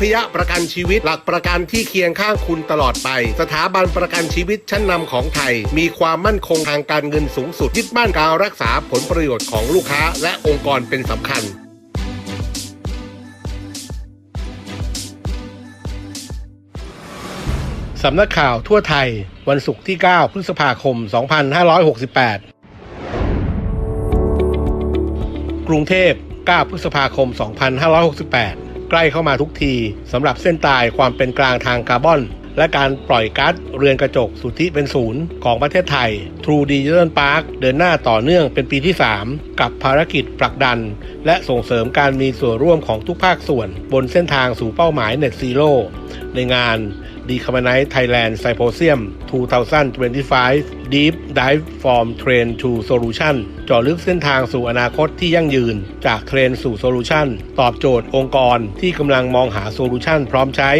พยประกันชีวิต หลักประกันที่เคียงข้างคุณตลอดไป สถาบันประกันชีวิตชั้นนำของไทย มีความมั่นคงทางการเงินสูงสุดยึดมั่นการรักษาผลประโยชน์ของลูกค้า และองค์กรเป็นสำคัญสำนักข่าวทั่วไทย วันศุกร์ที่ 9 พฤษภาคม 2568 กรุงเทพ 9 พฤษภาคม 2568 ใกล้เข้ามาทุกทีสำหรับเส้นตายความเป็นกลางทางคาร์บอน และการปล่อยก๊าซเรือนกระจกสุทธิเป็นศูนย์ของประเทศไทย True Digital Park เดินหน้าต่อเนื่องเป็นปีที่ 3 กับภารกิจผลักดัน และส่งเสริมการมีส่วนร่วมของทุกภาคส่วน บนเส้นทางสู่เป้าหมาย Net Zero ในงาน Decarbonize Thailand Symposium 2025 Deep Dive from Train to Solution เจาะลึกเส้นทางสู่อนาคตที่ยั่งยืน จากเทรนสู่โซลูชันตอบโจทย์องค์กรที่กำลังมองหาโซลูชันพร้อมใช้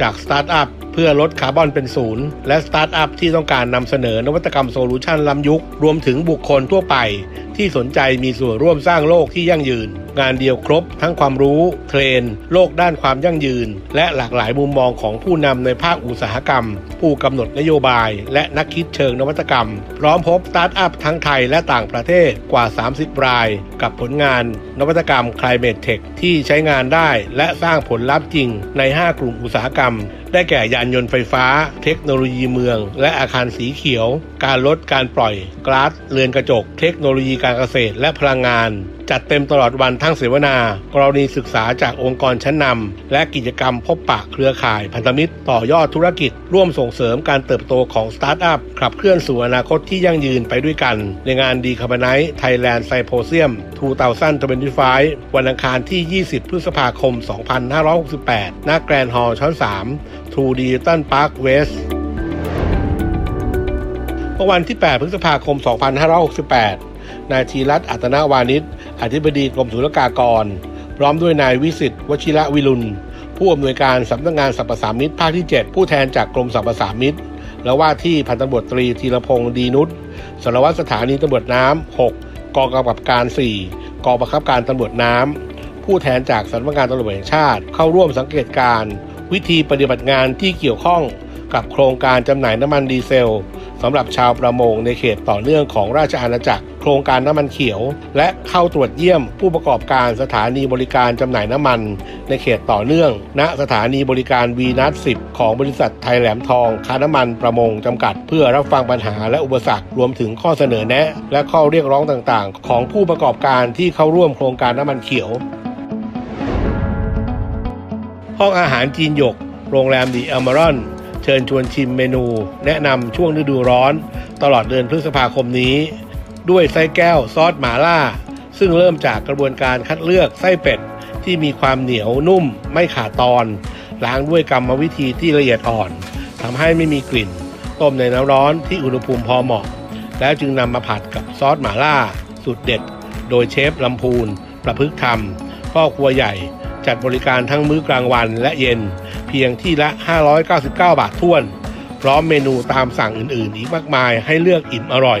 จากสตาร์ทอัพเพื่อลดคาร์บอนเป็นศูนย์และสตาร์ทอัพที่ต้องการนำเสนอนวัตกรรมโซลูชันล้ำยุค รวมถึงบุคคลทั่วไป ที่สนใจมีส่วนร่วมสร้างโลกที่ยั่งยืน งานเดียวครบ ทั้งความรู้เทรน โลกด้านความยั่งยืน และหลากหลายมุมมองของผู้นำในภาคอุตสาหกรรม ผู้กำหนดนโยบาย และนักคิดเชิงนวัตกรรม พร้อมพบสตาร์ทอัพทั้งไทยและต่างประเทศกว่า 30 ราย กับผลงานนวัตกรรม Climate Tech ที่ใช้งานได้ และสร้างผลลัพธ์จริงใน 5 กลุ่มอุตสาหกรรม ได้แก่ยานยนต์ไฟฟ้า เทคโนโลยีเมือง และอาคารสีเขียว การลดการปล่อยก๊าซเรือนกระจก เทคโนโลยีการเกษตรและพลังงาน จัดเต็มตลอดวันทั้งเสวนา กรณีศึกษาจากองค์กรชั้นนำและกิจกรรมพบปะเครือข่ายพันธมิตร ต่อยอดธุรกิจ ร่วมส่งเสริมการเติบโตของสตาร์ทอัพขับเคลื่อนสู่อนาคตที่ยั่งยืนไปด้วยกัน ในงานดีคาร์บอนไนท์ไทยแลนด์ไซโพเซียม2025วันอังคารที่ 20 พฤษภาคม 2568ณแกรนด์ฮอลล์ชั้น3 True Digital Park West เมื่อวันที่ 8 พฤษภาคม 2568 นายธีรัตน์อัตนาวานิช อธิบดีกรมศุลกากร พร้อมด้วยนายวิสิทธิ์วชิระวิรุณ ผู้อำนวยการสำนักงานสรรพสามิตภาคที่ 7 ผู้แทนจากกรมสรรพสามิตและว่าที่พันตำรวจตรีธีรพงศ์ดีนุชสารวัตรสถานีตำรวจน้ำ 6 กองกำกับการ 4 กองบังคับการตำรวจน้ำ ผู้แทนจากสำนักงานตำรวจแห่งชาติ เข้าร่วมสังเกตการ วิธีปฏิบัติงานที่เกี่ยวข้องกับโครงการจำหน่ายน้ำมันดีเซล สำหรับชาวประมงในเขตต่อเนื่องของราชอาณาจักร โครงการน้ำมันเขียว และเข้าตรวจเยี่ยมผู้ประกอบการสถานีบริการจำหน่ายน้ำมัน ในเขตต่อเนื่อง ณสถานีบริการวีนัส10ของบริษัทไทยแหลมทองค้าน้ำมันประมงจำกัด เพื่อรับฟังปัญหาและอุปสรรครวมถึงข้อเสนอแนะ และข้อเรียกร้องต่างๆ ของผู้ประกอบการที่เข้าร่วมโครงการน้ำมันเขียว ห้องอาหารจีนหยก โรงแรมดีอัลมารอน ชิญชวนชิมเมนู แนะนำช่วงฤดูร้อน ตลอดเดือนพฤษภาคมนี้ ด้วยไส้แก้วซอสหมาล่า ซึ่งเริ่มจากกระบวนการคัดเลือกไส้เป็ด ที่มีความเหนียวนุ่มไม่ขาดตอน ล้างด้วยกรรมวิธีที่ละเอียดอ่อนทำให้ไม่มีกลิ่น ต้มในน้ำร้อนที่อุณหภูมิพอเหมาะ แล้วจึงนำมาผัดกับซอสหมาล่าสุดเด็ด โดยเชฟลำพูน ประพฤกษ์ธรรมพ่อครัวใหญ่ จัดบริการทั้งมื้อกลางวันและเย็น เพียงที่ละ 599 บาทท้วน พร้อมเมนูตามสั่งอื่นๆ อีกมากมายให้เลือกอิ่มอร่อย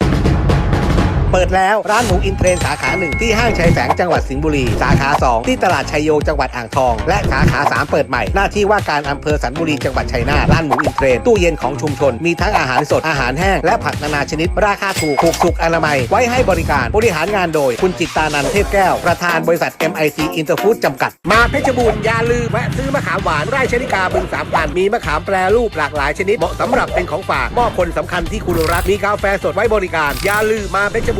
เปิดแล้วร้านหมูอินเทรนสาขาหนึ่งที่ห้างชัยแสงจังหวัดสิงห์บุรี สาขา 2 ที่ตลาดชัยโยจังหวัดอ่างทอง และสาขา 3 เปิดใหม่ หน้าที่ว่าการอำเภอสันบุรีจังหวัดชัยนาทร้านหมูอินเทรนตู้เย็นของชุมชน มีทั้งอาหารสดอาหารแห้งและผักนานาชนิด ราคาถูกถูกสุขอนามัย ไว้ให้บริการบริหารงานโดย คุณจิตตานันเทพแก้ว ประธานบริษัท MIC Interfood จำกัด มาเพชรบูรณ์อย่าลืมแวะซื้อมะขามหวานไร่ชนิกาบึงสามพันมีมะขามแปรรูปหลากหลายชนิดเหมาะสำหรับเป็นของฝากมอบคนสำคัญที่คุณรักมีกาแฟสดไว้บริการอย่าลืมมาเพชรบ